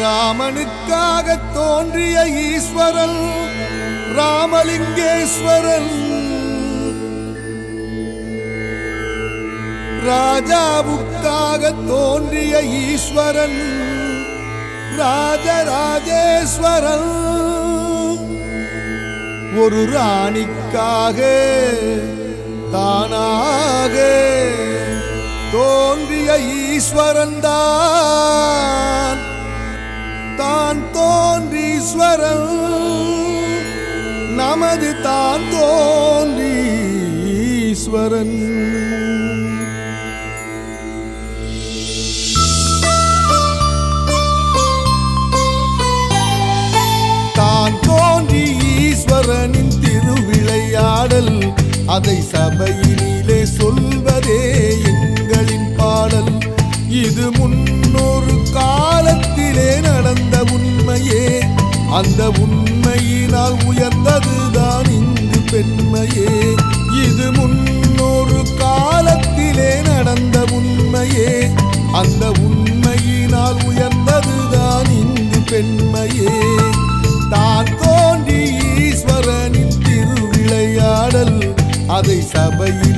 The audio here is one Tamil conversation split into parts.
ராமனுக்காக தோன்றிய ஈஸ்வரன் ராமலிங்கேஸ்வரன். ராஜாவுக்காக தோன்றிய ஈஸ்வரன் ராஜராஜேஸ்வரன். ஒரு ராணிக்காக தானாக தோன்றிய ஈஸ்வரன் தான். தான் தோன்றீஸ்வரன் நமது தான் தோன்றீஸ்வரன் தான் தோன்றி ஈஸ்வரனின் திருவிளையாடல் அதை சபையினிலே சொல்வதே எங்களின் பாடல். இது முன்னொரு அந்த உண்மையினால் உயர்ந்ததுதான் இங்கு பெண்மையே. இது முன்னொரு காலத்திலே நடந்த உண்மையே. அந்த உண்மையினால் உயர்ந்ததுதான் இங்கு பெண்மையே. தான் தோன்றி ஈஸ்வரனின் திருவிளையாடல் அதை சபையில்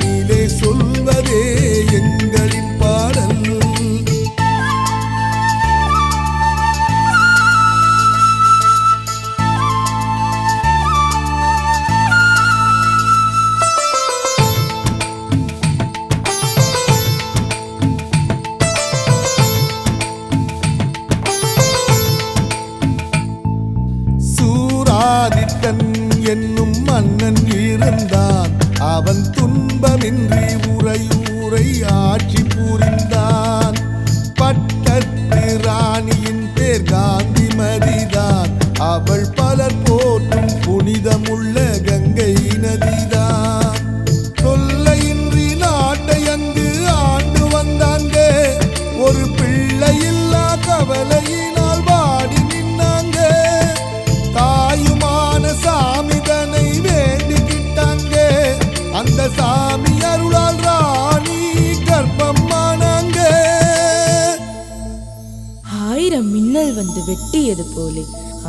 சூராதித்தன் என்னும் மன்னன் இருந்தான். அவன் துன்பமின்றி உரையூரை ஆட்சி புரிந்தான். சாமி அருளால் ராணி கர்ப்பமானாங்க ஆயிரம் மின்னல் வந்து வெட்டியது போலே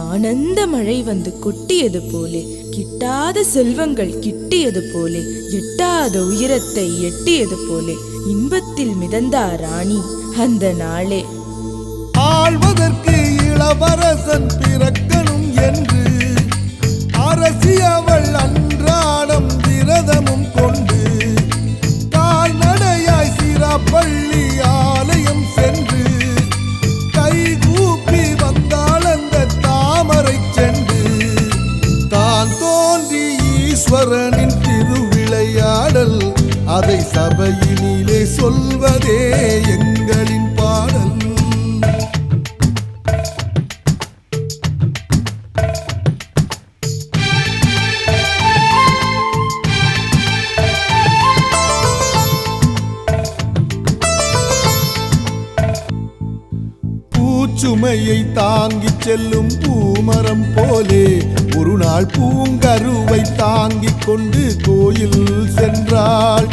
ஆனந்த மழை வந்து கொட்டியது போலே கிட்டாத செல்வங்கள் கிட்டியது போலே எட்டாத உயரத்தை எட்டியது போலே இன்பத்தில் மிதந்தார் ராணி அந்த நாளே. ஆள்வதற்கு இளவரசன் பிறக்கணும் என்று அரசி அவள் அன்றாடம் விரதமும் கொண்டு கால்நடையாய் பள்ளி ஆலயம் சென்று கைகூப்பி வந்தால் அந்த தாமரை சென்று தான் தோன்றி ஈஸ்வரனின் திருவிளையாடல் அதை சபையினிலே சொல்வதே எங்களின் சுமையை தாங்கிச் செல்லும் பூமரம் போலே ஒரு நாள் பூங்கருவை தாங்கிக் கொண்டு கோயில் சென்றாள்.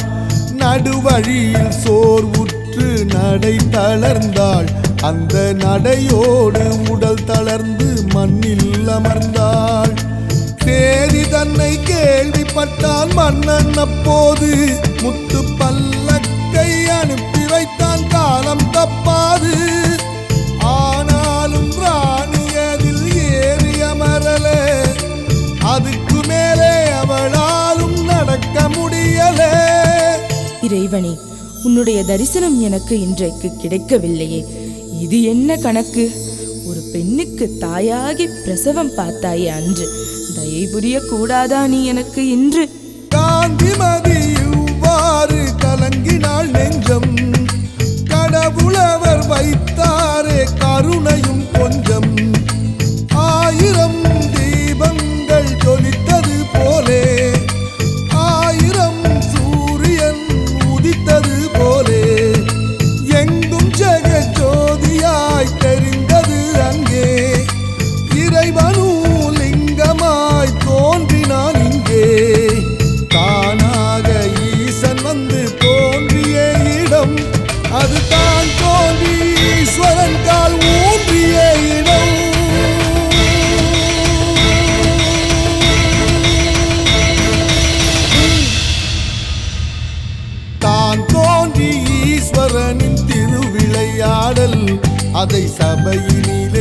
நடுவழியில் சோர்வுற்று நடை தளர்ந்தாள். அந்த நடையோடு உடல் தளர்ந்து மண்ணில் அமர்ந்தாள். சேதி தன்னை கேள்விப்பட்டால் மன்னன் அப்போது முத்து இறைவனே உன்னுடைய தரிசனம் எனக்கு இன்றைக்கு கிடைக்கவில்லையே. இது என்ன கணக்கு? ஒரு பெண்ணுக்கு தாயாகி பிரசவம் பார்த்தாயே அன்று. தயை புரிய கூடாதா நீ எனக்கு இன்று? காந்திமதி தான் தோன்றி ஈஸ்வரன் கால் ஊன்றிய இடம் தான் தோன்றி அதை சபையினில்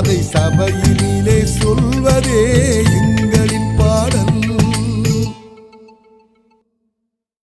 அதை சபையினிலே சொல்வதே.